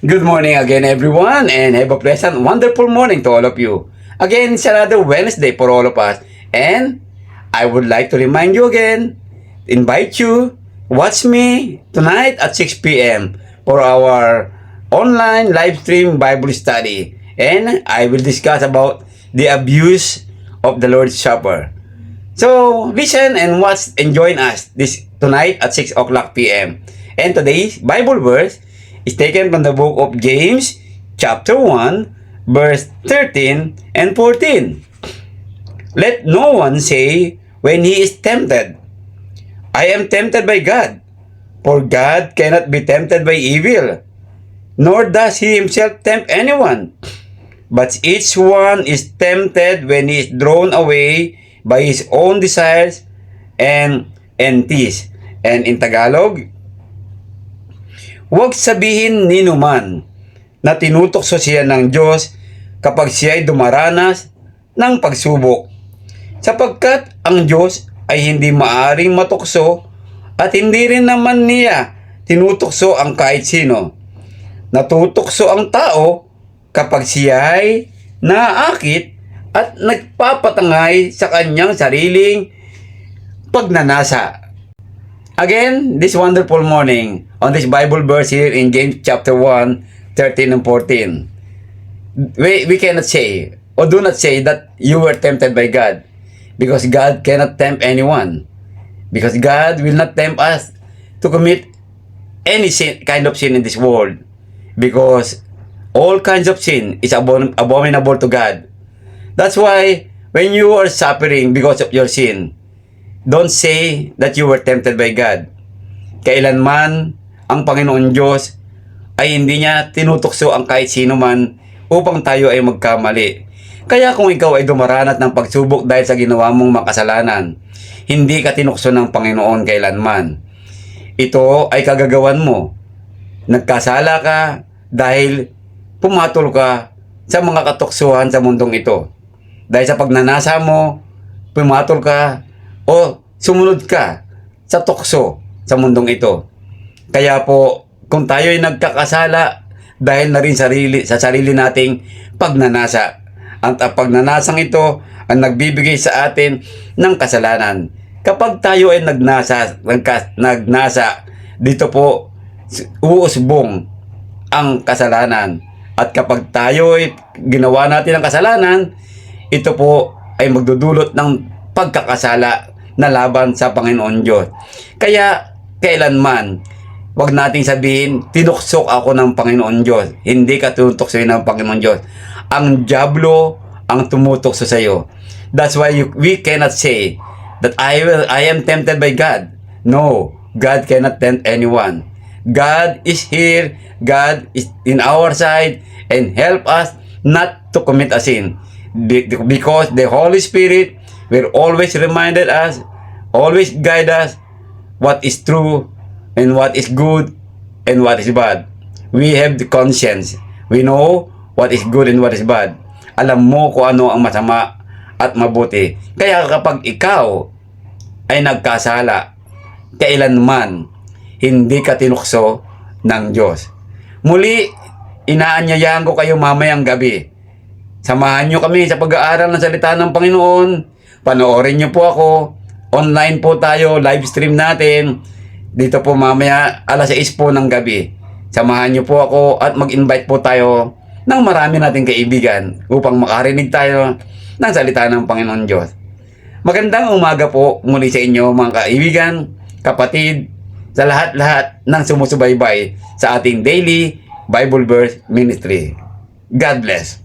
Good morning again, everyone, and have a pleasant, wonderful morning to all of you. Again, it's another Wednesday for all of us, and I would like to remind you again, invite you, watch me tonight at 6 p.m. for our online live stream Bible study, and I will discuss about the abuse of the Lord's Supper. So, listen and watch and join us this tonight at 6 o'clock p.m. And today's Bible verse is taken from the book of James, chapter 1, verse 13 and 14. Let no one say when he is tempted, I am tempted by God, for God cannot be tempted by evil, nor does he himself tempt anyone. But each one is tempted when he is drawn away by his own desires and entities. And in Tagalog, huwag sabihin ni numan na tinutokso siya ng Diyos kapag siya ay dumaranas ng pagsubok. Sapagkat ang Diyos ay hindi maaring matukso at hindi rin naman niya tinutokso ang kahit sino. Natutokso ang tao kapag siya ay naakit at nagpapatangay sa kanyang sariling pagnanasa. Again, this wonderful morning on this Bible verse here in James chapter 1, 13 and 14. We, we cannot say or do not say that you were tempted by God because God cannot tempt anyone. Because God will not tempt us to commit any sin, kind of sin in this world. Because all kinds of sin is abom- abominable to God. That's why when you are suffering because of your sin, don't say that you were tempted by God. Kailanman ang Panginoon Diyos ay hindi niya tinutokso ang kahit sino man upang tayo ay magkamali. Kaya kung ikaw ay dumaranat ng pagsubok dahil sa ginawa mong makasalanan, hindi ka tinukso ng Panginoon kailanman. Ito ay kagagawan mo. Nagkasala ka dahil pumatol ka sa mga katuksuhan sa mundong ito. Dahil sa pagnanasa mo, pumatol ka o sumunod ka sa tukso sa mundong ito. Kaya po, kung tayo ay nagkakasala dahil na rin sarili, sa sarili nating pagnanasa, ang ang pagnanasang ito ang nagbibigay sa atin ng kasalanan. Kapag tayo ay nagnasa, nagka, nagnasa, dito po uusbong ang kasalanan. At kapag tayo ay ginawa natin ang kasalanan, ito po ay magdudulot ng pagkakasala na laban sa Panginoon Diyos. Kaya kailanman, wag nating sabihin, tinuksok ako ng Panginoon Diyos. Hindi ka tinutoksoy ng Panginoon Diyos. Ang Diablo ang tumutokso sa iyo. That's why you, we cannot say that I will I am tempted by God. No, God cannot tempt anyone. God is here. God is in our side and help us not to commit a sin. Be- Because the Holy Spirit will always reminded us, always guide us what is true and what is good and what is bad. We have the conscience. We know what is good and what is bad. Alam mo kung ano ang masama at mabuti. Kaya kapag ikaw ay nagkasala, kailanman hindi ka tinukso ng Diyos. Muli, inaanyayahan ko kayo mamayang gabi. Samahan nyo kami sa pag-aaral ng salita ng Panginoon. Panoorin nyo po ako. Online po tayo, live stream natin. Dito po mamaya alas 6 po ng gabi. Samahan nyo po ako at mag-invite po tayo ng marami nating kaibigan upang makarinig tayo ng salita ng Panginoon Diyos. Magandang umaga po muli sa inyo mga kaibigan, kapatid, sa lahat-lahat ng sumusubaybay sa ating daily Bible verse ministry. God bless.